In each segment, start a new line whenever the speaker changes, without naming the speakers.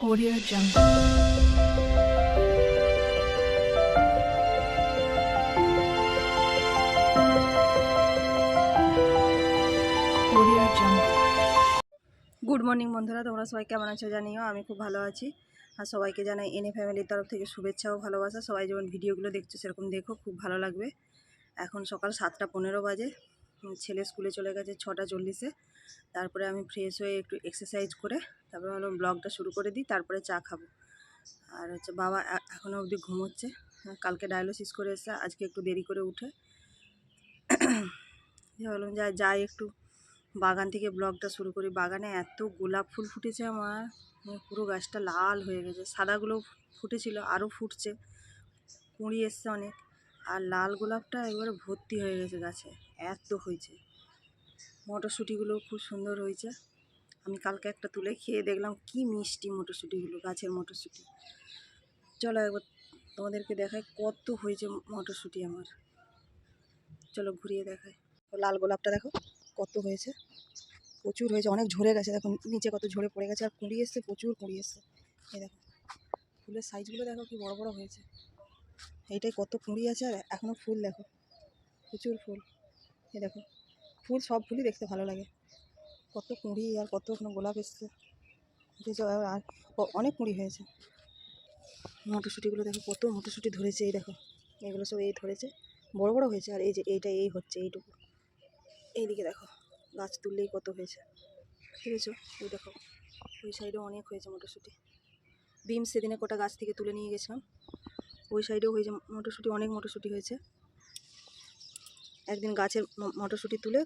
Audio Jungle.
Good morning বন্ধুরা। তোমরা সবাই কেমন আছো জানিও? আমি খুব ভালো আছি। আর সবাইকে জানাই এনে ফ্যামিলির তরফ থেকে শুভেচ্ছা ও ভালোবাসা। সবাই যেমন ভিডিওগুলো দেখছ, সেরকম দেখো, খুব ভালো লাগবে। এখন সকাল সাতটা পনেরো বাজে। ছেলে স্কুলে চলে গেছে ছটা চল্লিশে। তারপরে আমি ফ্রেশ হয়ে একটু এক্সারসাইজ করে তারপরে ভালো ব্লগটা শুরু করে দিই, তারপরে চা খাব। আর হচ্ছে বাবা এখনও অবধি ঘুমোচ্ছে। কালকে ডায়ালিসিস করে এসে আজকে একটু দেরি করে উঠে। ভাবলাম যা যাই একটু বাগান থেকে ব্লগটা শুরু করি। বাগানে এত গোলাপ ফুল ফুটেছে আমার। মানে পুরো গাছটা লাল হয়ে গেছে। সাদাগুলো ফুটেছিল, আরও ফুটছে। কুঁড়ি এসছে অনেক। আর লাল গোলাপটা একবারে ভর্তি হয়ে গেছে গাছে, এত হয়েছে। মটরশুঁটিগুলো খুব সুন্দর হয়েছে। আমি কালকে একটা তুলে খেয়ে দেখলাম কি মিষ্টি মটরশুঁটিগুলো, গাছের মটরশুঁটি। চলো একবার তোমাদেরকে দেখাই কত হয়েছে মটরশুঁটি আমার। চলো ঘুরিয়ে দেখাই। লাল গোলাপটা দেখো কত হয়েছে। প্রচুর হয়েছে, অনেক ঝরে গেছে। দেখো নিচে কত ঝরে পড়ে গেছে, আর কুঁড়ি এসছে, প্রচুর কুঁড়ি এসছে। এই দেখো, ফুলের সাইজগুলো দেখো কি বড় বড় হয়েছে। এইটাই কত কুঁড়ি আছে আর এখনও ফুল দেখো। প্রচুর ফুল। এই দেখো, ফুল সব ফুলই দেখতে ভালো লাগে। কত কুঁড়ি আর কত এখনও গোলাপ এসছে। আর অনেক কুঁড়ি হয়েছে। মটরশুঁটিগুলো দেখো, কত মটরশুঁটি ধরেছে, এই দেখো। এগুলো সব এই ধরেছে। বড় বড় হয়েছে আর এই যে এইটা, এই হচ্ছে এইটুকু। এইদিকে দেখো, গাছ তুললেই কত হয়েছে। বুঝেছ ওই দেখো, ওই সাইডেও অনেক হয়েছে মটরশুঁটি। বিম সেদিনে কটা গাছ থেকে তুলে নিয়ে গেছিলাম। ওই সাইডেও হয়েছে, মটরশুঁটি, অনেক মটরশুঁটি হয়েছে। একদিন গাছের মটরশুঁটি তুলে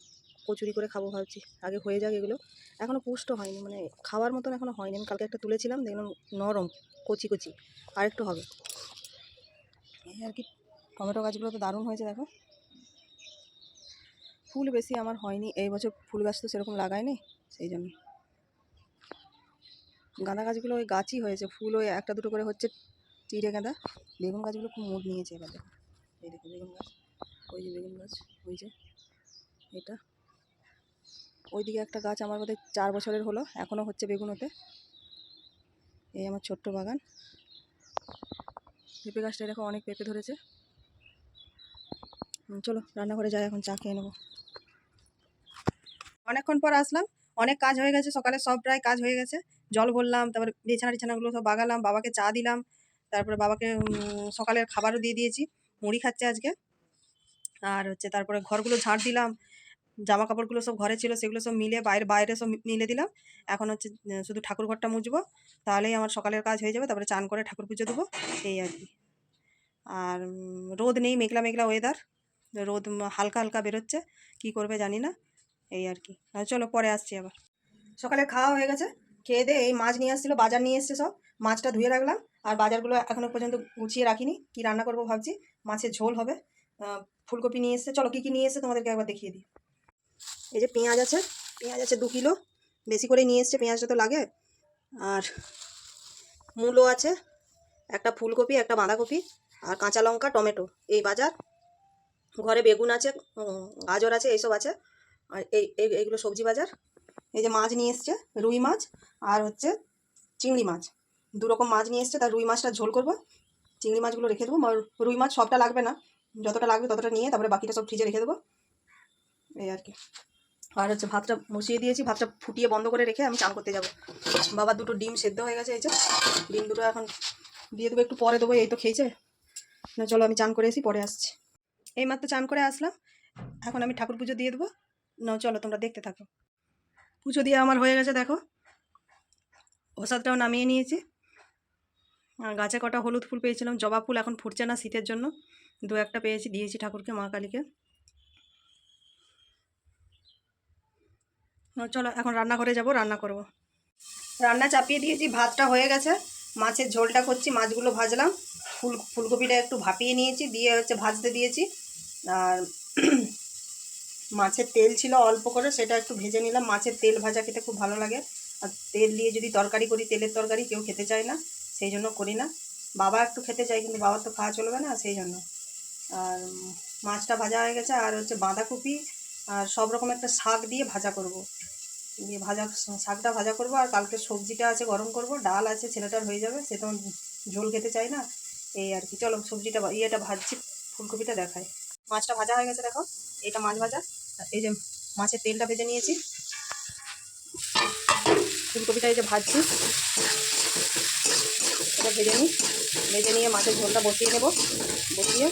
কচুরি করে খাব ভাবছি, আগে হয়ে যাক এগুলো। এখনও পুষ্ট হয়নি মানে খাওয়ার মতন এখনও হয়নি। আমি কালকে একটা তুলেছিলাম, দেখলাম নরম, কচি কচি। আর একটু হবে। এই আর কি, টমেটো গাছগুলো তো দারুণ হয়েছে, দেখো। ফুল বেশি আমার হয়নি, এই বছর ফুল গাছ তো সেরকম লাগায়নি, সেই জন্য। গাঁদা গাছগুলো ওই গাছই হয়েছে, ফুল ওই একটা দুটো করে হচ্ছে চিড়ে গাঁদা বেগুন গাছগুলো খুব মুড নিয়েছে এবার দেখো। এই দেখো বেগুন গাছ, ওই যে বেগুন গাছ, ওই যে এটা। ওইদিকে একটা গাছ আমার বোধহয় চার বছরের হলো এখনও হচ্ছে বেগুন ওতে এই আমার ছোট্ট বাগান। পেঁপে গাছটা দেখো অনেক পেঁপে ধরেছে। চলো রান্নাঘরে যাই, এখন চা খেয়ে নেব। অনেকক্ষণ পর আসলাম, অনেক কাজ হয়ে গেছে, সকালে সব প্রায় কাজ হয়ে গেছে। জল ভরলাম, তারপরে বিছানা টিছানাগুলো সব বাগালাম, বাবাকে চা দিলাম। তারপরে বাবাকে সকালের খাবারও দিয়ে দিয়েছি, মুড়ি খাচ্ছে আজকে। আর হচ্ছে তারপরে ঘরগুলো ঝাড় দিলাম জামা কাপড়গুলো সব ঘরে ছিল, সেগুলো সব মিলে বাইরে বাইরে সব মিলে দিলাম। এখন হচ্ছে শুধু ঠাকুর ঘরটা মুছবো, তাহলেই আমার সকালের কাজ হয়ে যাবে, তারপরে চান করে ঠাকুর পুজো দেবো, এই আর কি। আর রোদ নেই, মেঘলা মেঘলা ওয়েদার রোদ হালকা হালকা বেরোচ্ছে, কি করবে জানি না, এই আর কি। চলো পরে আসছি আবার। সকালে খাওয়া হয়ে গেছে খেয়ে দিয়ে এই মাছ নিয়ে আসছিল, বাজার নিয়ে এসছে সব। মাছটা ধুয়ে রাখলাম, আর বাজারগুলো এখনও পর্যন্ত গুছিয়ে রাখিনি। কি রান্না করব ভাবছি? মাছের ঝোল হবে। ফুলকপি নিয়ে এসছে। চলো, কী কী নিয়ে এসছে তোমাদেরকে একবার দেখিয়ে দিই। এই যে পেঁয়াজ আছে পেঁয়াজ আছে দু কিলো। বেশি করে নিয়ে এসছে, পেঁয়াজটা তো লাগে। আর মূলো আছে, একটা ফুলকপি, একটা বাঁধাকপি, আর কাঁচা লঙ্কা, টমেটো। এই বাজার। ঘরে বেগুন আছে গাজর আছে, এইসব আছে। আর এই, এই- এইগুলো সবজি বাজার। এই যে মাছ নিয়ে এসছে, রুই মাছ আর হচ্ছে চিংড়ি মাছ। দু রকম মাছ নিয়ে এসছে তার রুই মাছটা ঝোল করব। চিংড়ি মাছগুলো রেখে দেবো রুই মাছ সবটা লাগবে না। যতটা লাগবে ততটা নিয়ে তারপরে বাকিটা সব ফ্রিজে রেখে দেবো। এই আর কি। আর হচ্ছে ভাতটা বসিয়ে দিয়েছি, ভাতটা ফুটিয়ে বন্ধ করে রেখে আমি চান করতে যাব। বাবা দুটো ডিম সেদ্ধ হয়ে গেছে, এই যে ডিম দুটো এখন দিয়ে দেবো, একটু পরে দেবো, এই তো খেয়েছে। না, চলো আমি চান করে এসি পরে আসছি। এই মাত্র চান করে আসলাম, এখন আমি ঠাকুর পুজো দিয়ে দেবো। না, চলো তোমরা দেখতে থাকো। পুজো দিয়ে আমার হয়ে গেছে, দেখো। প্রসাদটাও নামিয়ে নিয়েছি। আর গাছে কটা হলুদ ফুল পেয়েছিলাম, জবা ফুল এখন ফুটছে না শীতের জন্য। দু একটা পেয়েছি, দিয়েছি ঠাকুরকে, মা কালীকে। চলো, এখন রান্নাঘরে যাব, রান্না করব। রান্না চাপিয়ে দিয়েছি, ভাতটা হয়ে গেছে। মাছের ঝোলটা করছি, মাছগুলো ভাজলাম। ফুল ফুলকপিটা একটু ভাপিয়ে নিয়েছি, দিয়ে হচ্ছে ভাজতে দিয়েছি। আর মাছের তেল ছিল অল্প করে, সেটা একটু ভেজে নিলাম। মাছের তেল ভাজা খেতে খুব ভালো লাগে। আর তেল দিয়ে যদি তরকারি করি, তেলের তরকারি কেউ খেতে চায় না, সেই জন্য করি না। বাবা একটু খেতে চায়, কিন্তু বাবার তো খাওয়া চলবে না, সেই জন্য। আর মাছটা ভাজা হয়ে গেছে, আর হচ্ছে বাঁধাকপি আর সব রকম একটা শাক দিয়ে ভাজা করব। দিয়ে ভাজা, শাকটা ভাজা করব, আর কালকে সবজিটা আছে গরম করব, ডাল আছে, ছেলেটার হয়ে যাবে, সে তো ঝোল খেতে চায় না। এই আর কি, চলো সবজিটা, ইয়েটা ভাজছি, ফুলকপিটা দেখায় মাছটা ভাজা হয়ে গেছে, দেখো। এটা মাছ ভাজা। এই যে মাছের তেলটা ভেজে নিয়েছি। ফুলকপিটা এই যে ভাজছি। এটা ভেজে নিই। ভেজে নিয়ে মাছের ঝোলটা বসিয়ে নেব। বসিয়ে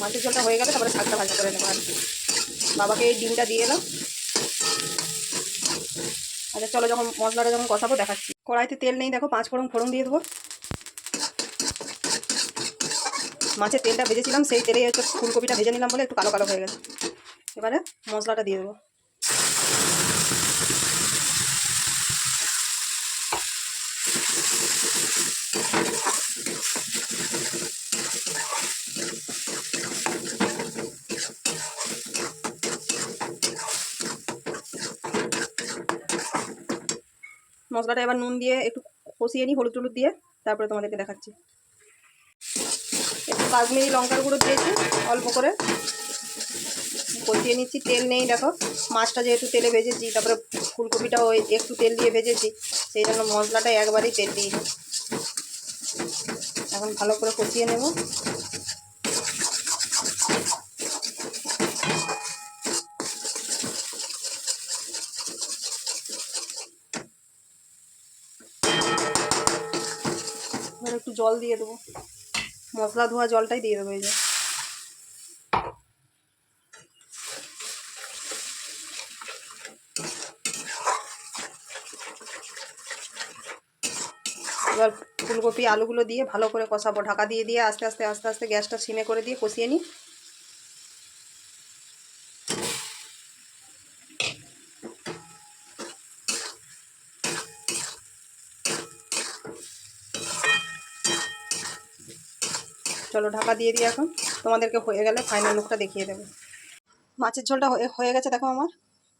মাছের ঝোলটা হয়ে গেলে তারপরে শাকটা ভাজা করে নেব আর বাবাকে এই ডিমটা দিয়ে এলাম। আচ্ছা চলো যখন মশলাটা যখন কষাবো দেখাচ্ছি। কড়াইতে তেল নেই, দেখো, পাঁচ ফোড়ন ফোড়ন দিয়ে দেবো। মাছের তেলটা ভেজেছিলাম, সেই তেলেই হচ্ছে ফুলকপিটা ভেজে নিলাম বলে একটু কালো কালো হয়ে গেছে। এবারে মশলাটা দিয়ে দেবো। মশলাটা এবার নুন দিয়ে একটু কষিয়ে নিই, হলুদ টলুদ দিয়ে, তারপরে তোমাদেরকে দেখাচ্ছি। একটু কাশ্মীরি লঙ্কার গুঁড়ো দিয়েছি, অল্প করে। কষিয়ে নিচ্ছি, তেল নেই, দেখো। মাছটা যেহেতু তেলে ভেজেছি, তারপরে ফুলকপিটা ওই একটু তেল দিয়ে ভেজেছি, সেই জন্য মশলাটা একবারেই তেল দিই এখন ভালো করে কষিয়ে নেব। একটু জল দিয়ে দেবো। মশলা ধোয়া জলটাই দিয়ে দেবো এই যে এবার ফুলকপি, আলুগুলো দিয়ে ভালো করে কষাবো। ঢাকা দিয়ে দিয়ে আস্তে আস্তে আস্তে আস্তে গ্যাসটা সিমে করে দিয়ে কষিয়ে নিই। চলো, ঢাকা দিয়ে দিই এখন। তোমাদেরকে হয়ে গেলে ফাইনাল লুকটা দেখিয়ে দেবে। মাছের ঝোলটা হয়ে গেছে দেখো আমার।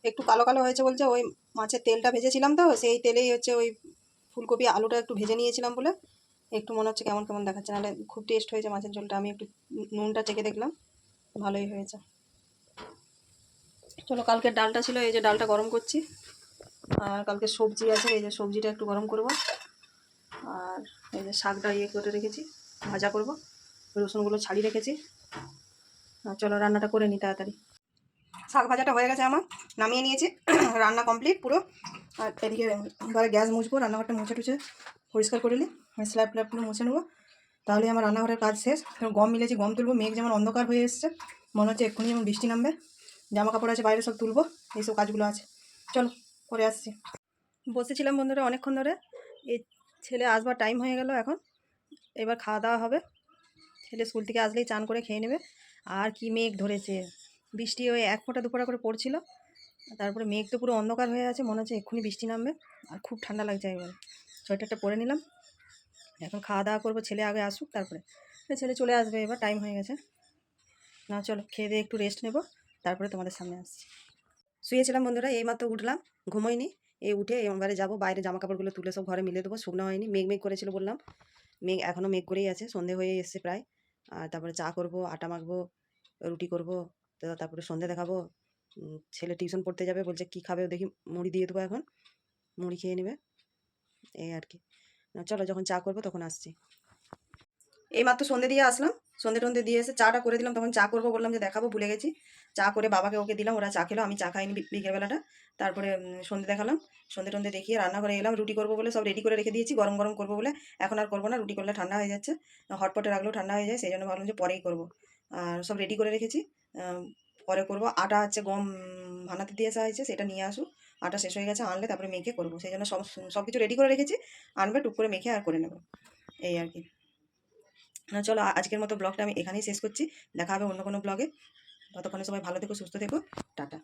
একটু কালো কালো হয়েছে বলছে, ওই মাছের তেলটা ভেজেছিলাম তো, সেই তেলেই হচ্ছে ওই ফুলকপি, আলুটা একটু ভেজে নিয়েছিলাম বলে একটু মনে হচ্ছে কেমন কেমন দেখাচ্ছে। নাহলে খুব টেস্ট হয়েছে মাছের ঝোলটা। আমি একটু নুনটা চেখে দেখলাম, ভালোই হয়েছে। চলো, কালকের ডালটা ছিল, এই যে ডালটা গরম করছি। আর কালকে সবজি আছে, এই যে সবজিটা একটু গরম করব। আর এই যে শাকটা ইয়ে করে রেখেছি, ভাজা করব। রসুনগুলো ছাড়িয়ে রেখেছি। চলো, রান্নাটা করে নিই তাড়াতাড়ি। শাক ভাজাটা হয়ে গেছে আমার, নামিয়ে নিয়েছি। রান্না কমপ্লিট পুরো। আর এদিকে এবারে গ্যাস মুছবো, রান্নাঘরটা মুছে টুছে পরিষ্কার করে নিই। স্ল্যাব ফ্ল্যাবগুলো মুছে নেব। তাহলে আমার রান্নাঘরের কাজ শেষ। গম মিলেছি, গম তুলবো। মেঘ যেমন অন্ধকার হয়ে এসছে, মনে হচ্ছে এক্ষুনি যেমন বৃষ্টি নামবে। জামা কাপড় আছে, বাইরে সব তুলবো। এইসব কাজগুলো আছে। চলো করে আসছি। বসেছিলাম বন্ধুরা অনেকক্ষণ ধরে। এই ছেলে আসবার টাইম হয়ে গেল এখন। এবার খাওয়া দাওয়া হবে। ছেলে স্কুল থেকে আসলেই চান করে খেয়ে নেবে। আর কি মেঘ ধরেছে। বৃষ্টি ওই এক ফোঁটা দুফোঁটা করে পড়ছিল। তারপরে মেঘ তো পুরো অন্ধকার হয়ে আছে, মনে হচ্ছে এক্ষুনি বৃষ্টি নামবে। আর খুব ঠান্ডা লাগছে একবারে। সোয়েটারটা পরে নিলাম। এখন খাওয়া দাওয়া করব, ছেলে আগে আসুক, তারপরে। ছেলে চলে আসবে, এবার টাইম হয়ে গেছে। না, চলো, খেয়ে দিয়ে একটু রেস্ট নেব, তারপরে তোমাদের সামনে আসছি। শুয়েছিলাম বন্ধুরা, এইমাত্র উঠলাম, ঘুমোইনি। এই উঠে এবারে যাব, বাইরে জামা কাপড়গুলো তুলে সব ঘরে মিলে দেবো, শুকনো হয়নি, মেঘ মেঘ করেছিল বললাম। মেঘ এখনও মেঘ করেই আছে, সন্ধে হয়ে এসছে প্রায়। আর তারপরে চা করব, আটা মাখবো, রুটি করব তারপরে সন্ধে দেখাবো ছেলে টিউশন পড়তে যাবে, বলছে, কি খাবে দেখি, মুড়ি দিয়ে দেবো এখন, মুড়ি খেয়ে নেবে। এই আর কি। চলো, যখন চা করব তখন আসছি। এই মাত্র সন্ধে দিয়ে আসলাম, সন্ধে টন্ধে দিয়ে এসে চাটা করে দিলাম, তখন চা করব বললাম যে, দেখাবো, ভুলে গেছি। চা করে বাবাকে ওকে দিলাম, ওরা চা খেলো, আমি চা খাইনি বিকেলবেলাটা। তারপরে সন্ধে দেখালাম, সন্ধে টন্ধে দেখিয়ে রান্নাঘরে এলাম, রুটি করব বলে সব রেডি করে রেখে দিয়েছি, গরম গরম করব বলে এখন আর করব না, রুটি করলে ঠান্ডা হয়ে যাচ্ছে, হটপটে রাখলেও ঠান্ডা হয়ে যায়, সেই জন্য ভাবলাম যে পরেই করব। আর সব রেডি করে রেখেছি পরে করব। আটা হচ্ছে গম ভানাতে দিয়ে আসা হয়েছে, সেটা নিয়ে আসুক আটা শেষ হয়ে গেছে, আনলে তারপরে মেখে করব। সেই জন্য সব সব কিছু রেডি করে রেখেছি, আনবে, টুক করে মেখে আর করে নেব। এই আর কি। না, চলো আজকের মতো ব্লগটা আমি এখানেই শেষ করছি। দেখা হবে অন্য কোনো ব্লগে। ততক্ষণে সবাই ভালো থেকো, সুস্থ থেকো। টাটা।